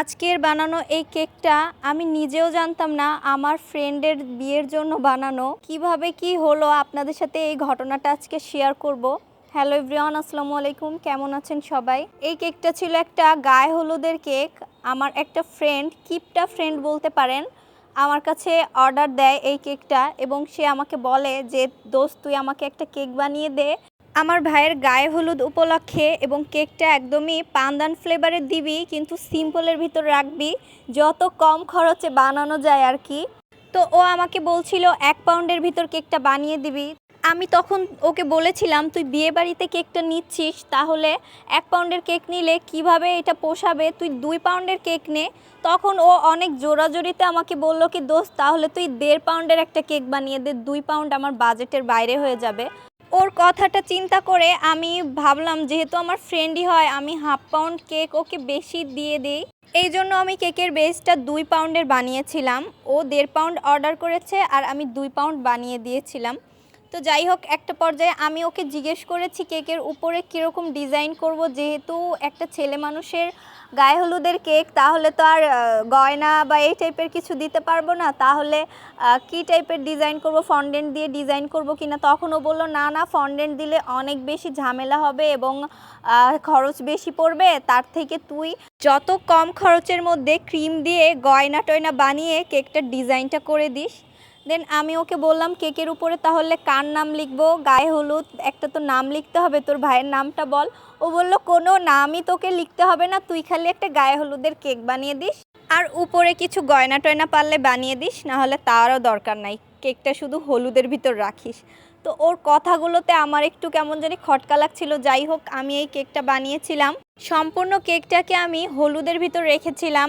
আজকের বানানো এই কেকটা আমি নিজেও জানতাম না, আমার ফ্রেন্ডের বিয়ের জন্য বানানো। কীভাবে কি হলো? আপনাদের সাথে এই ঘটনাটা আজকে শেয়ার করব। হ্যালো এভরিওয়ান আসসালামু আলাইকুম। কেমন আছেন সবাই? এই কেকটা ছিল একটা গায়ে হলুদের কেক। আমার একটা ফ্রেন্ড কিপটা ফ্রেন্ড বলতে পারেন, আমার কাছে অর্ডার দেয় এই কেকটা এবং সে আমাকে বলে যে, দোস্ত, তুই আমাকে একটা কেক বানিয়ে দে। আমার ভাইয়ের গায়ে হলুদ উপলক্ষে এবং কেকটা একদমই পান্দান ফ্লেভারের দিবি, কিন্তু সিম্পলের ভিতর রাখবি, যত কম খরচে বানানো যায় আর কি। তো ও আমাকে বলছিল, এক পাউন্ডের ভিতর কেকটা বানিয়ে দিবি। আমি তখন ওকে বলেছিলাম, তুই বিয়ে বাড়িতে কেকটা নিচ্ছিস, তাহলে এক পাউন্ডের কেক নিলে কীভাবে এটা পোষাবে? তুই দুই পাউন্ডের কেক নে। তখন ও অনেক জোরাজোরিতে আমাকে বলল কি, দোস্ত, তাহলে তুই দেড় পাউন্ডের একটা কেক বানিয়ে দে, দুই পাউন্ড আমার বাজেটের বাইরে হয়ে যাবে। ওর কথাটা চিন্তা করে আমি ভাবলাম, যেহেতু আমার ফ্রেন্ডই হয়, আমি হাফ পাউন্ড কেক ওকে বেশি দিয়ে দিই। এই জন্য আমি কেকের বেসটা দুই পাউন্ডের বানিয়েছিলাম। ও দেড় পাউন্ড অর্ডার করেছে আর আমি দুই পাউন্ড বানিয়ে দিয়েছিলাম। তো যাই হোক, একটা পর্যায়ে আমি ওকে জিজ্ঞেস করেছি কেকের উপরে কীরকম ডিজাইন করব। যেহেতু একটা ছেলে মানুষের গায়ে হলুদের কেক, তাহলে তো আর গয়না বা এই টাইপের কিছু দিতে পারব না। তাহলে কি টাইপের ডিজাইন করব? ফন্ডেন্ট দিয়ে ডিজাইন করব কিনা তখন ও বলল, না না, ফন্ডেন্ট দিলে অনেক বেশি ঝামেলা হবে এবং খরচ বেশি পড়বে। তার থেকে তুই যত কম খরচের মধ্যে ক্রিম দিয়ে গয়না টয়না বানিয়ে কেকটার ডিজাইনটা করে দিস। দেন আমি ওকে বললাম কেকের উপরে, তাহলে কার নাম লিখব? গায়ে হলুদ, একটা তো নাম লিখতে হবে, তোর ভাইয়ের নামটা বল। ও বলল, কোনো নামই তোকে লিখতে হবে না, তুই খালি একটা গায়ে হলুদের কেক বানিয়ে দিস। আর উপরে কিছু গয়না টয়না পারলে বানিয়ে দিস না হলে তারও দরকার নাই। কেকটা শুধু হলুদের ভিতর রাখিস। তো ওর কথাগুলোতে আমার একটু কেমন জানি খটকা লাগছিল। যাই হোক, আমি এই কেকটা বানিয়েছিলাম। সম্পূর্ণ কেকটাকে আমি হলুদের ভিতর রেখেছিলাম।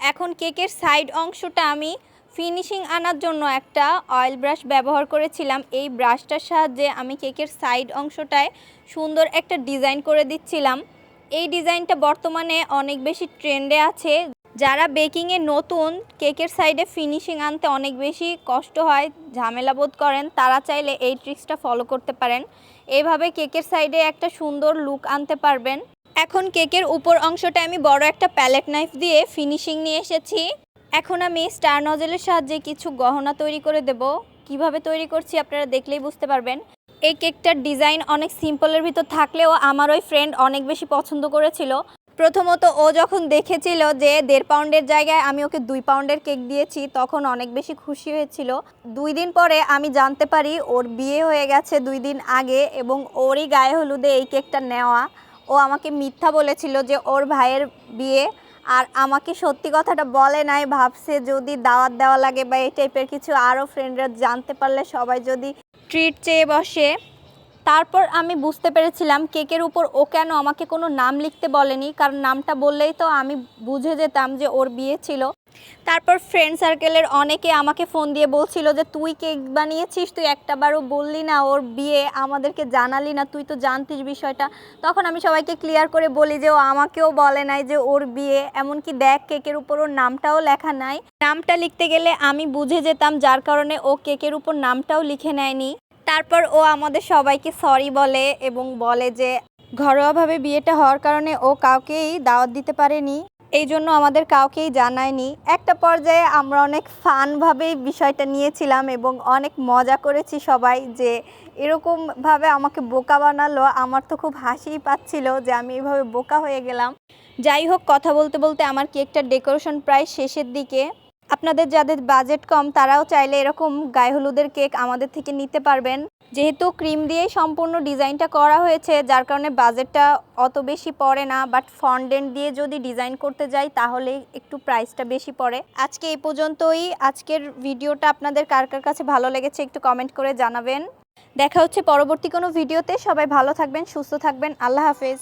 এখন কেকের সাইড অংশটা আমি ফিনিশিং আনার জন্য একটা অয়েল ব্রাশ ব্যবহার করেছিলাম। এই ব্রাশটার সাহায্যে আমি কেকের সাইড অংশটায় সুন্দর একটা ডিজাইন করে দিচ্ছিলাম। এই ডিজাইনটা বর্তমানে অনেক বেশি ট্রেন্ডে আছে। যারা বেকিংয়ে নতুন, কেকের সাইডে ফিনিশিং আনতে অনেক বেশি কষ্ট হয়, ঝামেলা বোধ করেন, তারা চাইলে এই ট্রিক্সটা ফলো করতে পারেন। এইভাবে কেকের সাইডে একটা সুন্দর লুক আনতে পারবেন। এখন কেকের উপর অংশটা আমি বড় একটা প্যালেট নাইফ দিয়ে ফিনিশিং নিয়ে এসেছি। এখন আমি স্টার নজলের সাহায্যে কিছু গহনা তৈরি করে দেব। কীভাবে তৈরি করছি আপনারা দেখলেই বুঝতে পারবেন। এই কেকটার ডিজাইন অনেক সিম্পলের ভিতর থাকলেও আমার ওই ফ্রেন্ড অনেক বেশি পছন্দ করেছিল। প্রথমত ও যখন দেখেছিল যে দেড় পাউন্ডের জায়গায় আমি ওকে দুই পাউন্ডের কেক দিয়েছি, তখন অনেক বেশি খুশি হয়েছিল। দুই দিন পরে আমি জানতে পারি ওর বিয়ে হয়ে গেছে দুই দিন আগে এবং ওরই গায়ে হলুদে এই কেকটা নেওয়া। ও আমাকে মিথ্যা বলেছিল যে ওর ভাইয়ের বিয়ে আর আমাকে সত্যি কথাটা বলে নাই, ভাবছে যদি দাওয়াত দেওয়া লাগে বা এই টাইপের কিছু আরও ফ্রেন্ডরা জানতে পারলে সবাই যদি ট্রিট চেয়ে বসে। তারপর আমি বুঝতে পেরেছিলাম কেকের উপর ও কেন আমাকে কোনো নাম লিখতে বলেনি, কারণ নামটা বললেই তো আমি বুঝে যেতাম যে ওর বিয়ে ছিল। তারপর ফ্রেন্ড সার্কেলের অনেকে আমাকে ফোন দিয়ে বলছিল যে, তুই কেক বানিয়েছিস? তুই একটাবারও বললি না ওর বিয়ে, আমাদেরকে জানালি না, তুই তো জানতিস বিষয়টা। তখন আমি সবাইকে ক্লিয়ার করে বলি যে, ও আমাকেও বলে নাই যে ওর বিয়ে, এমনকি দেখ কেকের উপর ওর নামটাও লেখা নাই। নামটা লিখতে গেলে আমি বুঝে যেতাম যার কারণে ও কেকের উপর নামটাও লিখে নেয়নি। তারপর ও আমাদের সবাইকে সরি বলে এবং বলে যে, ঘরোয়াভাবে বিয়েটা হওয়ার কারণে ও কাউকেই দাওয়াত দিতে পারেনি। এই জন্য আমাদের কাউকেই জানায়নি। একটা পর্যায়ে আমরা অনেক ফানভাবেই বিষয়টা নিয়েছিলাম এবং অনেক মজা করেছি সবাই যে এরকমভাবে আমাকে বোকা বানালো। আমার তো খুব হাসিই পাচ্ছিল যে আমি এইভাবে বোকা হয়ে গেলাম। যাই হোক, কথা বলতে বলতে আমার কেকটার ডেকোরেশন প্রায় শেষের দিকে। আপনাদের যাদের বাজেট কম, তারাও চাইলে এরকম গায়ে হলুদের কেক আমাদের থেকে নিতে পারবেন। যেহেতু ক্রিম দিয়েই সম্পূর্ণ ডিজাইনটা করা হয়েছে, যার কারণে বাজেটটা অত বেশি পড়ে না বাট ফন্ডেন্ট দিয়ে যদি ডিজাইন করতে যাই, তাহলে একটু প্রাইসটা বেশি পড়ে। আজকে এই পর্যন্তই। আজকের ভিডিওটা আপনাদের কার কার কাছে ভালো লেগেছে একটু কমেন্ট করে জানাবেন। দেখা হচ্ছে পরবর্তী কোনো ভিডিওতে সবাই ভালো থাকবেন, সুস্থ থাকবেন। আল্লাহ হাফেজ।